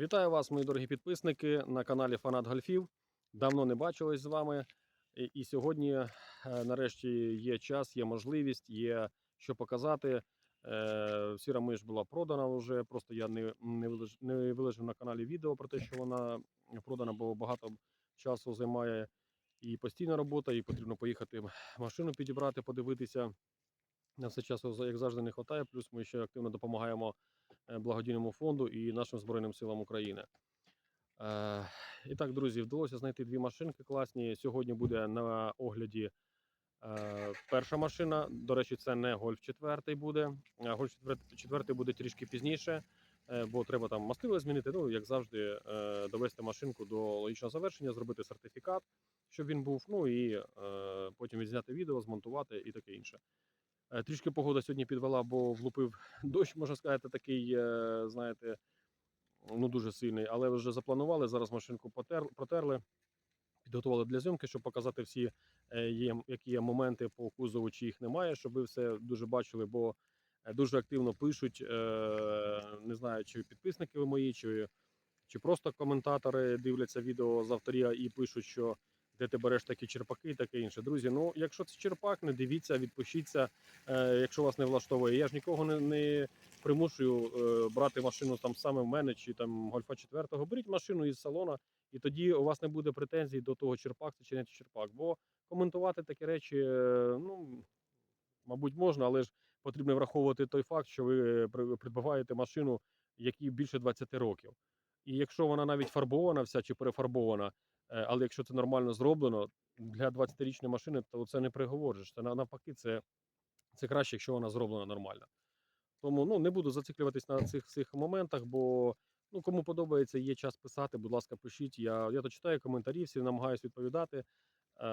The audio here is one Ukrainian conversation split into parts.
Вітаю вас, мої дорогі підписники, на каналі Фанат Гольфів. Давно не бачились з вами. І, сьогодні, е, нарешті, є час, є можливість, є що показати. Е, Сіра миш була продана вже. Просто я не, не, виложив на каналі відео про те, що вона продана, бо багато часу займає і постійна робота, і потрібно поїхати машину підібрати, подивитися. На все часу, як завжди, не вистачає. Плюс ми ще активно допомагаємо благодійному фонду і нашим Збройним силам України. Е, І так, друзі, вдалося знайти дві машинки класні. Сьогодні буде на огляді е, перша машина. До речі, це не Гольф 4 буде. Гольф 4 буде трішки пізніше, е, бо треба там мастило змінити. Ну, як завжди, е, довести машинку до логічного завершення, зробити сертифікат, щоб він був. Ну і е, потім відзняти відео, змонтувати і таке інше. Е, Трішки погода сьогодні підвела, бо влупив дощ, можна сказати, такий, е, знаєте, ну дуже сильний. Але вже запланували. Зараз машинку протерли, підготували для зйомки, щоб показати всі, е, які є моменти по кузову, чи їх немає, щоб ви все дуже бачили, бо дуже активно пишуть. Не знаю, чи підписники ви мої, чи, чи просто коментатори дивляться відео з авторія і пишуть, що де ти береш такі черпаки і таке інше. Друзі, ну якщо це черпак, не дивіться, відпишіться, е, якщо вас не влаштовує. Я ж нікого не, не примушую е, брати машину там саме в мене чи там гольфа 4 Беріть машину із салона, і тоді у вас не буде претензій до того, черпак це чи не черпак. Бо коментувати такі речі, е, ну мабуть, можна, але ж потрібно враховувати той факт, що ви при- придбаваєте машину, якій більше 20 років. І якщо вона навіть фарбована вся чи перефарбована, Але якщо це нормально зроблено для 20-річної машини, то це не приговориш. Це на- навпаки, це, це краще, якщо вона зроблена нормально. Тому ну, не буду зациклюватись на цих цих моментах, бо ну, кому подобається, є час писати, будь ласка, пишіть. Я, я то читаю коментарі, всі намагаюся відповідати. Е,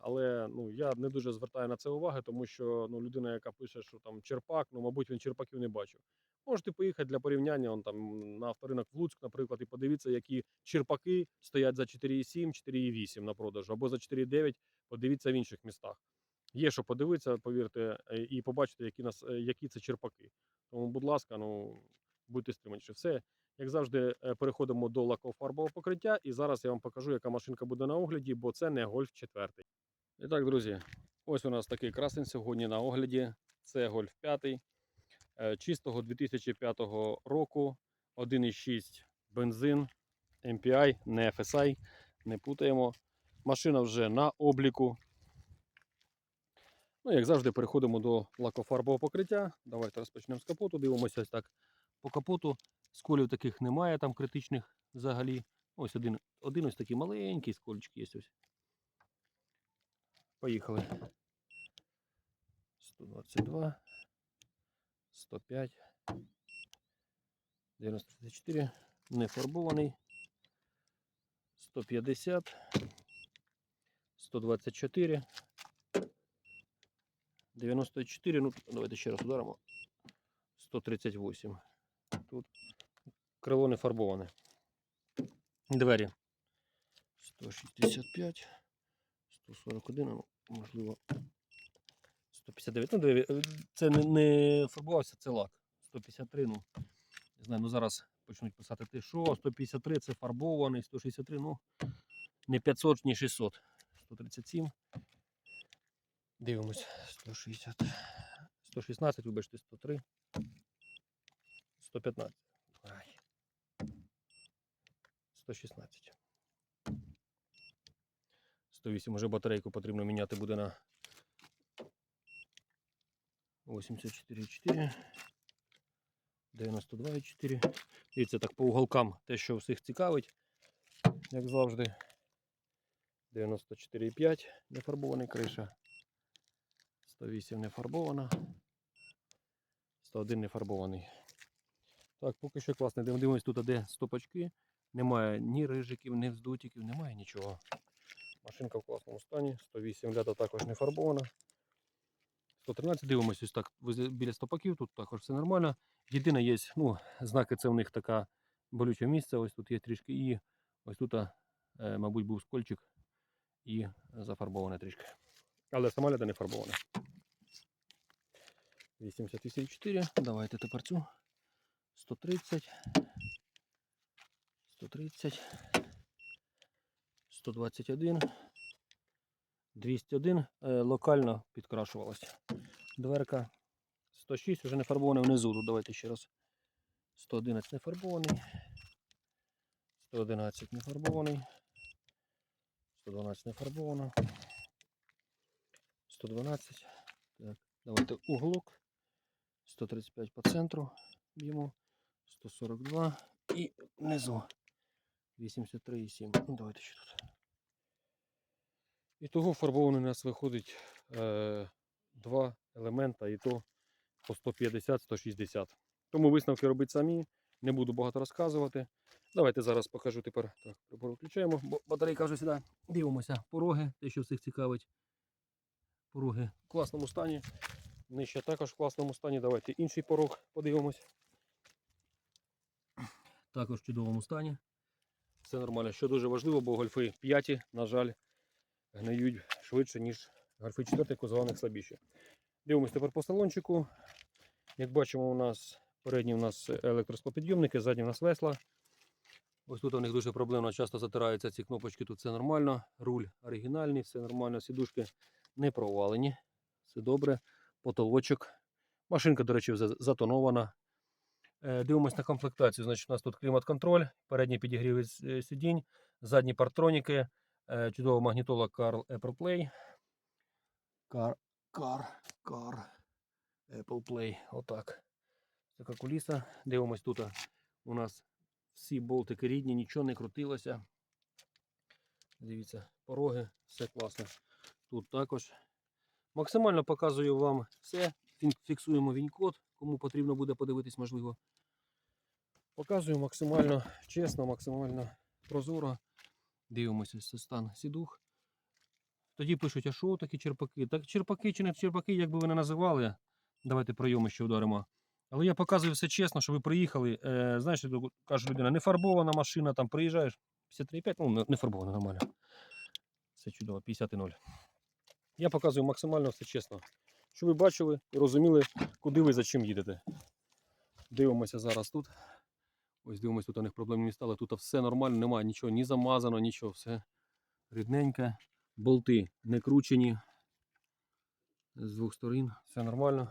але ну, я не дуже звертаю на це уваги, тому що ну, людина, яка пише, що там черпак, ну, мабуть, він черпаків не бачив. Можете поїхати для порівняння он, там, на авторинок в Луцьк, наприклад, і подивіться, які черпаки стоять за 4,7, 4,8 на продажу, або за 4,9, подивіться в інших містах. Є що подивитися, повірте, е, і побачити, які, нас, е, які це черпаки. Тому, будь ласка, ну, будьте стриманіше. Все, як завжди, е, переходимо до лакофарбового покриття, і зараз я вам покажу, яка машинка буде на огляді, бо це не Гольф 4. І так, друзі, ось у нас такий красень сьогодні на огляді. Це Гольф 5 е, чистого 2005 року, 1,6 бензин, MPI, не FSI, не путаємо. Машина вже на обліку. Ну, як завжди, переходимо до лакофарбового покриття. Давайте розпочнемо з капоту. Дивимося ось так по капоту. Сколів таких немає там критичних взагалі. Ось один, один ось такий маленький скольчик є ось. Поїхали. 122, 105, 94, не фарбований. 150, 124, 94, ну давайте ще раз ударимо. 138. Тут крило не фарбоване. Двері. 165, 141, ну, можливо. 159. Ну, е, це не, не фарбувався, це лак. 153, ну. Не знаю, ну зараз почнуть писати ти що, 153 це фарбований, 163, ну не 500, ні 600. 137. Дивимось. 160. 116, вибачте, 103. 115. 116. 108. Уже батарейку потрібно міняти буде на 84,4. 92,4. Дивіться так по уголкам те, що всіх цікавить, як завжди. 94,5 не фарбований криша. 108 не фарбована. 101 не фарбований. Так, поки що класно. Дивимось тут, де стопочки. Немає ні рижиків, ні вздутиків, немає нічого. Машинка в класному стані. 108 ляда також не фарбована. 113 дивимось ось так біля стопаків, тут також все нормально. Єдине є, ну, знаки це в них така болюче місце, ось тут є трішки і ось тут, е, мабуть, був скольчик і зафарбоване трішки. Але сама ляда не фарбована. 88,4. Давайте тепер цю. 130. 130, 121, 201 е, локально підкрашувалася. Дверка 106 вже не фарбований внизу. Давайте ще раз. 111 не фарбований. 111 не фарбований. 112 не фарбовано. 112. Так, давайте уголок. 135 по центру б'ємо. 142 і внизу 83,7. Ну, давайте ще тут. І того фарбований у нас виходить е, два елемента, і то по 150-160. Тому висновки робити самі. Не буду багато розказувати. Давайте зараз покажу тепер. Так, прибор включаємо, бо батарейка вже сюди. Дивимося. Пороги, те, що всіх цікавить. Пороги в класному стані. Нижче також в класному стані. Давайте інший порог подивимось. Також в чудовому стані. Все нормально. Що дуже важливо, бо гольфи 5, на жаль, гниють швидше, ніж гольфи 4, кузова у них слабіші. Дивимось тепер по салончику. Як бачимо, у нас передні у нас електросклопідйомники, задні у нас весла. Ось тут у них дуже проблемно, часто затираються ці кнопочки, тут все нормально. Руль оригінальний, все нормально, сідушки не провалені. Все добре. Потолочок. Машинка, до речі, затонована. Е, Дивимось на комплектацію. Значить, у нас тут клімат-контроль, передні підігріви с- е, сидінь, задні партроніки, е, чудова магнітола Carl Apple Play. Car, Car, Car, Apple Play. Отак. Така куліса. Дивимось тут. У нас всі болтики рідні, нічого не крутилося. Дивіться, пороги, все класно. Тут також. Максимально показую вам все. Фіксуємо він-код, кому потрібно буде подивитись, можливо. Показую максимально чесно, максимально прозоро. Дивимося стан сідух. Тоді пишуть, а що такі черпаки? Так черпаки чи не черпаки, як би ви не називали. Давайте прийоми ще вдаримо. Але я показую все чесно, що ви приїхали. Е, знаєш, каже людина, не фарбована машина, там приїжджаєш 53,5, ну не- фарбована, нормально. Все чудово, 50,0. Я показую максимально все чесно. Щоб ви бачили і розуміли, куди ви за чим їдете. Дивимося зараз тут. Ось дивимося, тут у них проблем не стало. Тут все нормально, немає нічого, ні замазано, нічого, все рідненьке. Болти не кручені. З двох сторін, все нормально.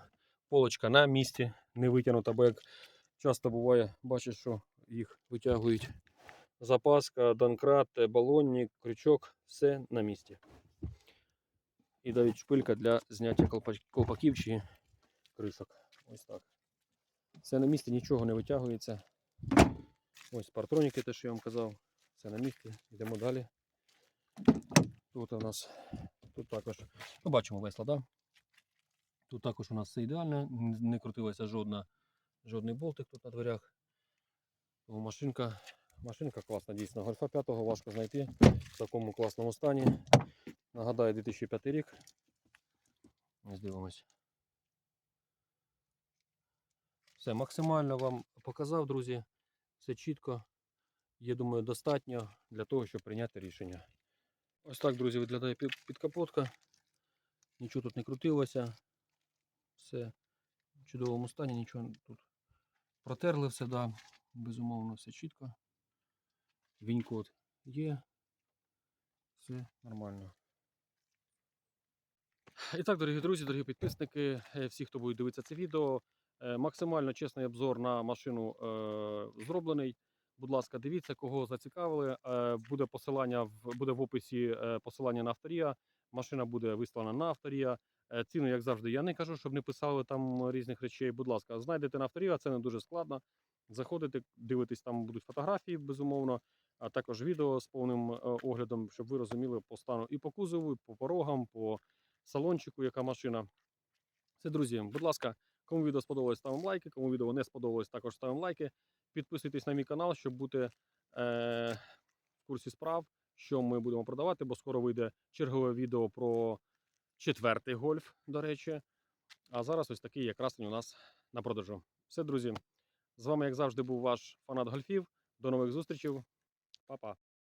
Полочка на місці, не витягнута, бо як часто буває, бачиш, що їх витягують. Запаска, донкрат, балонник, крючок, все на місці. І навіть шпилька для зняття колпаків чи кришок. Ось так. Все на місці, нічого не витягується. Ось партроніки, те, що я вам казав. Все на місці. Йдемо далі. Тут у нас тут також. Ми бачимо весла, да? Тут також у нас все ідеально, не крутилася жодна, жодний болтик тут на дверях. Тому машинка, машинка класна, дійсно. Гольфа 5 важко знайти в такому класному стані. Нагадаю, 2005 рік. Ось дивимось. Все, максимально вам показав, друзі. Все чітко. Я думаю, достатньо для того, щоб прийняти рішення. Ось так, друзі, виглядає підкапотка. Нічого тут не крутилося. Все в чудовому стані, нічого тут протерли все, да. безумовно, все чітко. Вінь-код є. Все нормально. І так, дорогі друзі, дорогі підписники, е, всі, хто буде дивитися це відео, максимально чесний обзор на машину е, зроблений. Будь ласка, дивіться, кого зацікавили. Е, буде посилання в буде в описі е, посилання на авторія. Машина буде вислана на авторія. Е, ціну, як завжди, я не кажу, щоб не писали там різних речей. Будь ласка, знайдете на авторія, це не дуже складно. Заходите, дивитесь, там будуть фотографії, безумовно, а також відео з повним е, оглядом, щоб ви розуміли по стану і по кузову, і по порогам, по салончику, яка машина. Це, друзі, будь ласка, кому відео сподобалось, ставимо лайки, кому відео не сподобалось, також ставимо лайки. Підписуйтесь на мій канал, щоб бути е, в курсі справ, що ми будемо продавати, бо скоро вийде чергове відео про четвертий гольф, до речі. А зараз ось такий якраз у нас на продажу. Все, друзі. З вами, як завжди, був ваш фанат гольфів. До нових зустрічей. Па-па.